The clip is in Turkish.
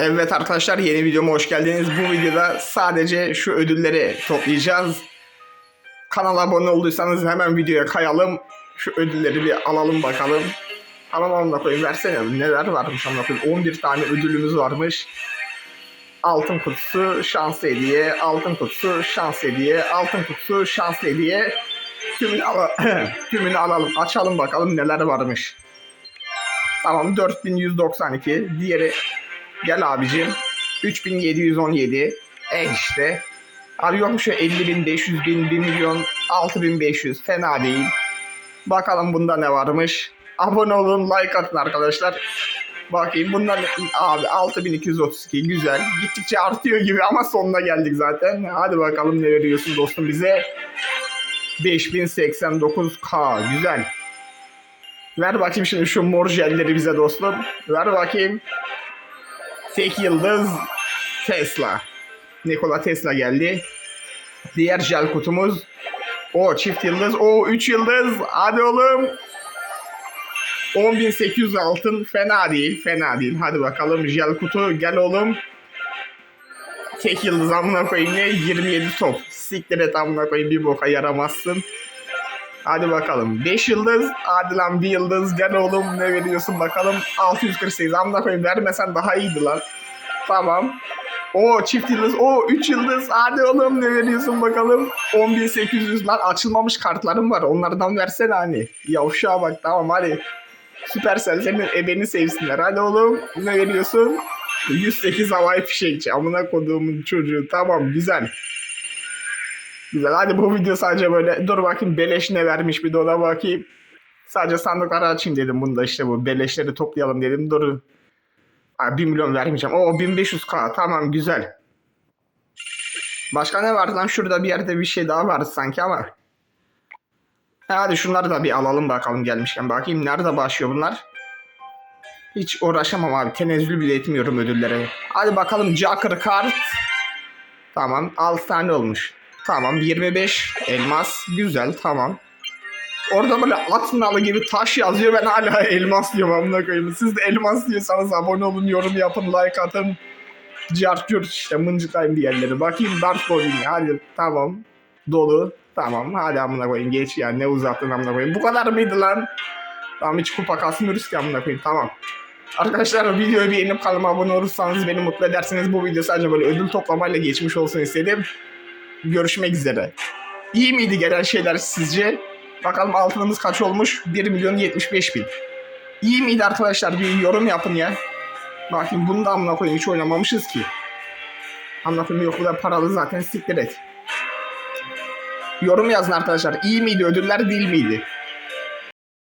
Evet arkadaşlar yeni videoma hoş geldiniz. Bu videoda sadece şu ödülleri toplayacağız. Kanala abone olduysanız hemen videoya kayalım. Şu ödülleri bir alalım bakalım. Tamam amına koyayım versene neler varmış amına koyayım. 11 tane ödülümüz varmış. Altın kutusu, şans hediye, altın kutusu, şans hediye, altın kutusu, şans hediye. Tümünü, ala tümünü alalım, açalım bakalım neler varmış. Tamam 4192. Diğeri Gel abicim. 3717. E işte. Mu şu 50 bin, 500 bin, 1 milyon, 6500 fena değil. Bakalım bunda ne varmış. Abone olun, like atın arkadaşlar. Bakayım bunlar abi 6232 güzel. Gittikçe artıyor gibi ama sonuna geldik zaten. Hadi bakalım ne veriyorsun dostum bize. 5089k güzel. Ver bakayım şimdi şu mor jelleri bize dostum. Ver bakayım. Tek yıldız Tesla. Nikola Tesla geldi. Diğer jel kutumuz. O çift yıldız. O 3 yıldız. Hadi oğlum. 10.800 altın. Fena değil. Fena değil. Hadi bakalım jel kutu. Gel oğlum. Tek yıldız amına koyayım ne? 27 top. Siktir et amına koyayım bir boka yaramazsın. Hadi bakalım. 5 yıldız. Hadi lan bir yıldız. Gel oğlum ne veriyorsun bakalım. 648. Amına koyayım vermesen daha iyiydi lan. Tamam. O çift yıldız. O 3 yıldız. Hadi oğlum ne veriyorsun bakalım. 10800 lan açılmamış kartlarım var. Onlardan versene hani. Yavşağa bak tamam hadi. Süpersel senin ebeni sevsinler. Hadi oğlum ne veriyorsun? 108 havai fişekçi. Amına koduğumun çocuğu. Tamam güzel. Güzel. Hadi bu video sadece böyle dur bakayım beleş ne vermiş bir de ona bakayım. Sadece sandıkları açayım dedim bunda işte bu beleşleri toplayalım dedim. Dur. Aa, 1 milyon vermeyeceğim. Oo 1500k tamam güzel. Başka ne vardı lan? Şurada bir yerde bir şey daha vardı sanki ama. Ha, Hadi şunları da bir alalım bakalım gelmişken. Bakayım nerede başlıyor bunlar? Hiç uğraşamam abi. Tenezzül bile etmiyorum ödüllere. Hadi bakalım Joker kart. Tamam 6 tane olmuş. Tamam 25 elmas. Güzel tamam. Orada böyle at nalı gibi taş yazıyor ben hala elmas diyorum amına koyayım. Siz de elmas diyorsanız abone olun, yorum yapın, like atın. Cart curt işte mıncıklayın bir yerleri. Bakayım Dark Bowling hadi tamam. Dolu. Tamam hadi amına koyayım geç ya ne uzattın amına koyayım. Bu kadar mıydı lan? Tamam hiç kupa kasmıyoruz ki amına koyayım tamam. Arkadaşlar videoyu beğenip kanalıma abone olursanız beni mutlu edersiniz. Bu video sadece böyle ödül toplamayla geçmiş olsun istedim. Görüşmek üzere. İyi miydi gelen şeyler sizce? Bakalım altınımız kaç olmuş? 1 milyon 75 bin. İyi miydi arkadaşlar? Bir yorum yapın ya. Bakayım bunu da amına koyayım hiç oynamamışız ki. Koyayım yok bu da paralı zaten siktir et. Yorum yazın arkadaşlar. İyi miydi? Ödüller değil miydi?